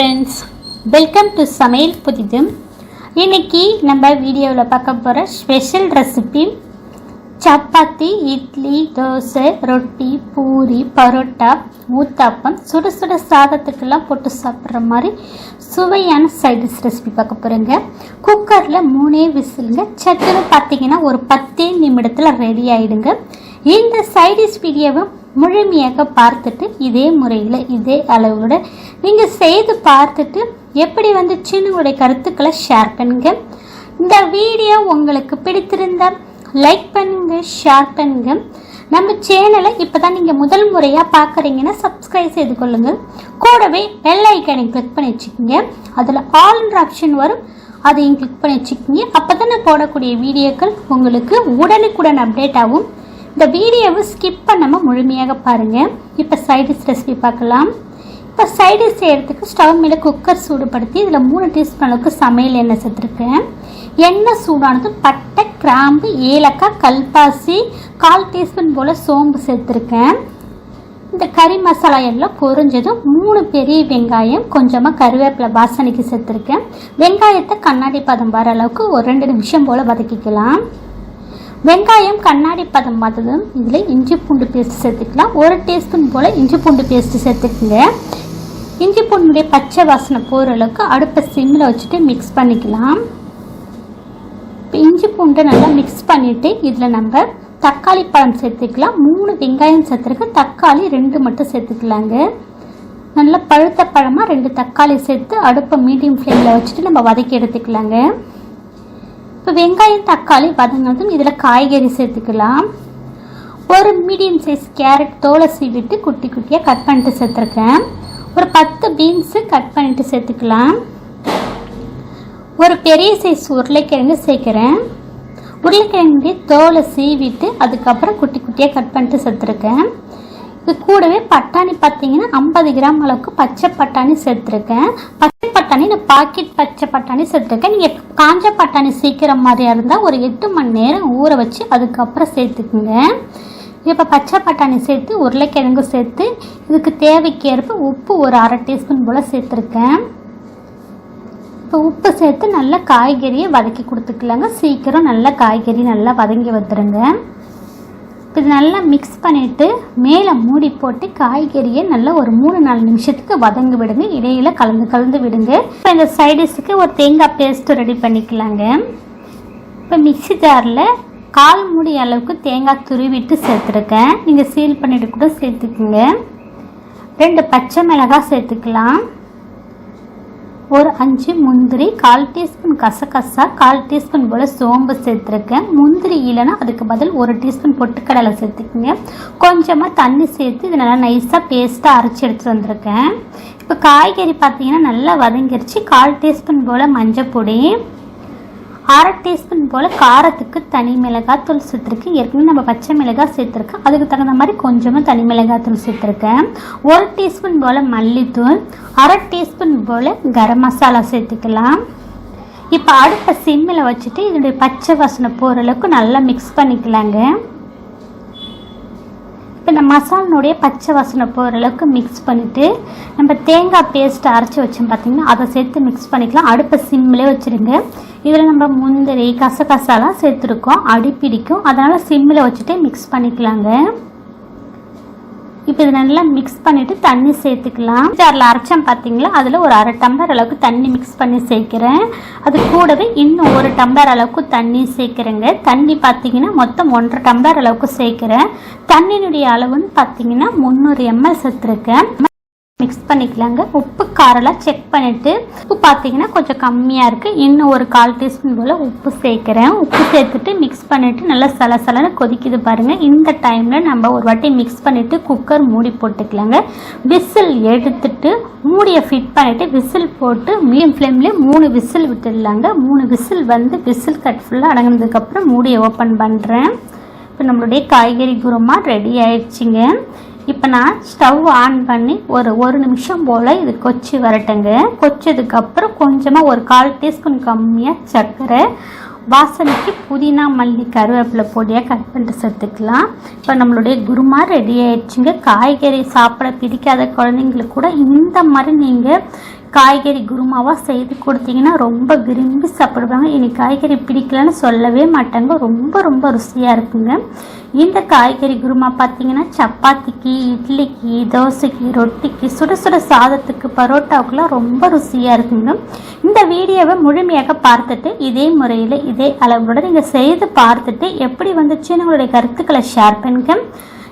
Friends welcome to சமையல் புதிது இன்றைக்கி நம்ம வீடியோவில் பார்க்க போகிற ஸ்பெஷல் ரெசிபி சப்பாத்தி இட்லி தோசை ரொட்டி பூரி பரோட்டா ஊத்தாப்பம் சுட சுட சாதத்துக்கெல்லாம் போட்டு சாப்பிட்ற மாதிரி சுவையான சைடிஷ் ரெசிபி பார்க்க போகிறேங்க குக்கரில் மூணே விசிலுங்க. சட்டுன்னு பார்த்தீங்கன்னா ஒரு பத்தே நிமிடத்தில் ரெடி ஆகிடுங்க இந்த சைடிஷ் வீடியோவை முழுமையாக பார்த்துட்டு இதே முறையில் இதே அளவோட நீங்கள் செய்து பார்த்துட்டு எப்படி வந்துச்சுன்னு உங்களுடைய கருத்துக்களை ஷேர் பண்ணுங்க. இந்த வீடியோ உங்களுக்கு பிடித்திருந்தால் லைக் பண்ணுங்க ஷேர் பண்ணுங்க. நம்ம சேனலை இப்போ தான் நீங்கள் முதல் முறையாக பார்க்குறீங்கன்னா சப்ஸ்கிரைப் செய்து கொள்ளுங்கள் கூடவே பெல் ஐக்கனை கிளிக் பண்ணி வச்சுக்கோங்க. அதில் ஆல்ன்ற ஆப்ஷன் வரும். அதையும் கிளிக் பண்ணி வச்சுக்கோங்க. அப்போ தான் நான் போடக்கூடிய வீடியோக்கள் உங்களுக்கு உடனுக்குடன் அப்டேட் ஆகும். இந்த வீடியோவை ஸ்கிப் பண்ணாமல் முழுமையாக பாருங்கள் இப்போ சைடிஷ் ரெசிபி பார்க்கலாம். இப்போ சைடிஷ் செய்கிறதுக்கு ஸ்டவ் மேலே குக்கர் சூடுபடுத்தி இதில் மூணு டீஸ்பூன் அளவுக்கு சமையல் எண்ணெய் சேர்த்துருக்கேன். எண்ணெய் சூடானதும் பட்டை கிராம்பு ஏலக்காய் கல்பாசி கால் டீஸ்பூன் போல் சோம்பு சேர்த்துருக்கேன். இந்த கறி மசாலா எல்லாம் பொரிஞ்சதும் மூணு பெரிய வெங்காயம் கொஞ்சமாக கருவேப்பிலை வாசனைக்கு சேர்த்துருக்கேன். வெங்காயத்தை கண்ணாடி பதம் வர அளவுக்கு ஒரு ரெண்டு நிமிஷம் போல் வதக்கிக்கலாம். வெங்காயம் கண்ணாடி பதம் பார்த்ததும் இதில் இஞ்சி பூண்டு பேஸ்ட் சேர்த்துக்கலாம். ஒரு டீஸ்பூன் போல் இஞ்சி பூண்டு பேஸ்ட் சேர்த்துக்குங்க. இஞ்சி பூண்டுடைய பச்சை வாசனை போகிற அளவுக்கு அடுப்பை சிம்மில் வச்சுட்டு மிக்ஸ் பண்ணிக்கலாம். இப்போ இஞ்சி பூண்டை நல்லா மிக்ஸ் பண்ணிவிட்டு இதில் நம்ம தக்காளி பழம் சேர்த்துக்கலாம். மூணு வெங்காயம் சேர்த்துருக்கு. தக்காளி ரெண்டு மட்டும் சேர்த்துக்கலாங்க. நல்லா பழுத்த பழமாக ரெண்டு தக்காளி சேர்த்து அடுப்பை மீடியம் ஃப்ளேமில் வச்சுட்டு நம்ம வதக்கி எடுத்துக்கலாங்க. இப்போ வெங்காயம் தக்காளி வதங்கினதும் இதில் காய்கறி சேர்த்துக்கலாம். ஒரு மீடியம் சைஸ் கேரட் தோலை சீவிட்டு குட்டி குட்டியாக கட் பண்ணிட்டு சேர்த்துருக்கேன். ஒரு பத்து பீன்ஸு கட் பண்ணிட்டு சேர்த்துக்கலாம். ஒரு பெரிய சைஸ் உருளைக்கிழங்கு சேர்க்குறேன். உருளைக்கிழங்கு தோலை சீவிட்டு அதுக்கப்புறம் குட்டி குட்டியாக கட் பண்ணிட்டு சேர்த்துருக்கேன். கூடவே பட்டாணி பார்த்தீங்கன்னா ஐம்பது கிராம் அளவுக்கு பச்சை பட்டாணி சேர்த்துருக்கேன். பச்சை பட்டாணி நான் பாக்கெட் பச்சை பட்டாணி சேர்த்துருக்கேன். நீங்கள் காஞ்ச பட்டாணி சீக்கிரம் மாதிரியாக இருந்தால் ஒரு எட்டு மணி நேரம் ஊற வச்சு அதுக்கப்புறம் சேர்த்துக்குங்க. இப்போ பச்சை பட்டாணி சேர்த்து உருளைக்கிழங்கு சேர்த்து இதுக்கு தேவைக்கேற்ப உப்பு ஒரு அரை டீஸ்பூன் போல் சேர்த்துருக்கேன். இப்போ உப்பு சேர்த்து நல்லா காய்கறியை வதக்கி கொடுத்துக்கலாங்க. சீக்கிரம் நல்லா காய்கறி நல்லா வதங்கி வந்துடுங்க இது நல்லா மிக்ஸ் பண்ணிவிட்டு மேலே மூடி போட்டு காய்கறியை நல்லா ஒரு மூணு நாலு நிமிஷத்துக்கு வதங்கி விடுங்க. இடையில கலந்து கலந்து விடுங்க. இப்போ இந்த சைடிஷுக்கு ஒரு தேங்காய் பேஸ்ட்டு ரெடி பண்ணிக்கலாங்க. இப்போ மிக்ஸி ஜாரில் கால் மூடி அளவுக்கு தேங்காய் துருவிட்டு சேர்த்துருக்கேன். நீங்கள் சீல் பண்ணிட்டு கூட சேர்த்துக்குங்க. ரெண்டு பச்சை மிளகாய் சேர்த்துக்கலாம். ஒரு அஞ்சு முந்திரி கால் டீஸ்பூன் கசகசா கால் டீஸ்பூன் போல் சோம்பு சேர்த்துருக்கேன். முந்திரி இல்லைன்னா அதுக்கு பதில் ஒரு டீஸ்பூன் பொட்டுக்கடலை சேர்த்துக்குங்க. கொஞ்சமாக தண்ணி சேர்த்து இதை நல்லா நைஸாக பேஸ்ட்டாக அரைச்சி எடுத்துகிட்டு வந்திருக்கேன். இப்போ காய்கறி பார்த்தீங்கன்னா நல்லா வதங்கிருச்சு. கால் டீஸ்பூன் போல் மஞ்சள் பொடி அரை டீஸ்பூன் போல் காரத்துக்கு தனி மிளகாத்தூள் சேர்த்துருக்கு ஏற்கனவே நம்ம பச்சை மிளகாய் சேர்த்துருக்கேன் அதுக்கு தகுந்த மாதிரி கொஞ்சமாக தனி மிளகாத்தூள் சேர்த்துருக்கேன். ஒரு டீஸ்பூன் போல் மல்லித்தூள் அரை டீஸ்பூன் போல் கரம் மசாலா சேர்த்துக்கலாம். இப்போ அடுப்பை சிம்மில் வச்சுட்டு இதனுடைய பச்சை வாசனை போகிற அளவுக்கு நல்லா மிக்ஸ் பண்ணிக்கலாங்க. இப்போ இந்த மசாலினுடைய பச்சை வாசனை போகிற அளவுக்கு மிக்ஸ் பண்ணிவிட்டு நம்ம தேங்காய் பேஸ்ட் அரைச்சி வச்சோம் பார்த்திங்கன்னா அதை சேர்த்து மிக்ஸ் பண்ணிக்கலாம். அடுப்பை சிம்மிலே வச்சுருங்க. இதில் நம்ம முந்திரி கசகசாலாம் சேர்த்துருக்கோம். அடி பிடிக்கும். அதனால் சிம்மில் வச்சுட்டு மிக்ஸ் பண்ணிக்கலாங்க. இப்போ இதை நல்லா மிக்ஸ் பண்ணிவிட்டு தண்ணி சேர்த்துக்கலாம். ஜாரில் அரைச்சோம் பார்த்தீங்களா? அதில் ஒரு அரை டம்ளர் அளவுக்கு தண்ணி மிக்ஸ் பண்ணி சேர்க்குறேன். அது கூடவே இன்னும் ஒரு டம்ளர் அளவுக்கு தண்ணி சேர்க்குறேங்க. தண்ணி பார்த்தீங்கன்னா மொத்தம் ஒன்றரை டம்ளர் அளவுக்கு சேர்க்குறேன். தண்ணியினுடைய அளவுன்னு பார்த்தீங்கன்னா முந்நூறு எம்எல் சேர்த்துருக்கேன். மிக்ஸ் பண்ணிக்கலாங்க. உப்பு காரெல்லாம் செக் பண்ணிவிட்டு உப்பு பார்த்தீங்கன்னா கொஞ்சம் கம்மியாக இருக்குது இன்னும் ஒரு கால் டீஸ்பூன் போல் உப்பு சேர்க்குறேன். உப்பு சேர்த்துட்டு மிக்ஸ் பண்ணிவிட்டு நல்லா சலசலன்னு கொதிக்குது பாருங்கள் இந்த டைமில் நம்ம ஒரு வாட்டி மிக்ஸ் பண்ணிவிட்டு குக்கர் மூடி போட்டுக்கலாங்க. விசில் எடுத்துட்டு மூடியை ஃபிட் பண்ணிவிட்டு விசில் போட்டு மீடியம் ஃப்ளேம்லேயே மூணு விசில் விட்டுடலாங்க. மூணு விசில் வந்து விசில் கட் ஃபுல்லாக அடங்கினதுக்கப்புறம் மூடியை ஓப்பன் பண்ணுறேன் இப்போ நம்மளுடைய காய்கறி குருமா ரெடி ஆயிடுச்சுங்க. இப்போ நான் ஸ்டவ் ஆன் பண்ணி ஒரு ஒரு நிமிஷம் போல் இது கொச்சி வரட்டுங்க. கொச்சதுக்கப்புறம் கொஞ்சமாக ஒரு கால் டீஸ்பூன் கம்மியாக சர்க்கரை வாசனைக்கு புதினா மல்லி கருவேப்பிலை பொடியாக கட் பண்ணிட்டு சேர்த்துக்கலாம். இப்போ நம்மளுடைய குருமா ரெடி ஆயிடுச்சுங்க. காய்கறி சாப்பிட பிடிக்காத குழந்தைங்களுக்கு கூட இந்த மாதிரி நீங்கள் காய்கறி குருமாவாக செய்து கொடுத்தீங்கன்னா ரொம்ப விரும்பி சாப்பிடுவாங்க. இனி காய்கறி பிடிக்கலன்னு சொல்லவே மாட்டாங்க. ரொம்ப ரொம்ப ருசியாக இருக்குங்க. இந்த காய்கறி குருமா பார்த்தீங்கன்னா சப்பாத்திக்கு இட்லிக்கு தோசைக்கு ரொட்டிக்கு சுட சுட சாதத்துக்கு பரோட்டாவுக்குலாம் ரொம்ப ருசியாக இருக்குங்க. இந்த வீடியோவை முழுமையாக பார்த்துட்டு இதே முறையில் இதே அளவோட நீங்கள் செய்து பார்த்துட்டு எப்படி வந்துச்சுன்னு உங்களுடைய கருத்துக்களை ஷேர் பண்ணுங்க.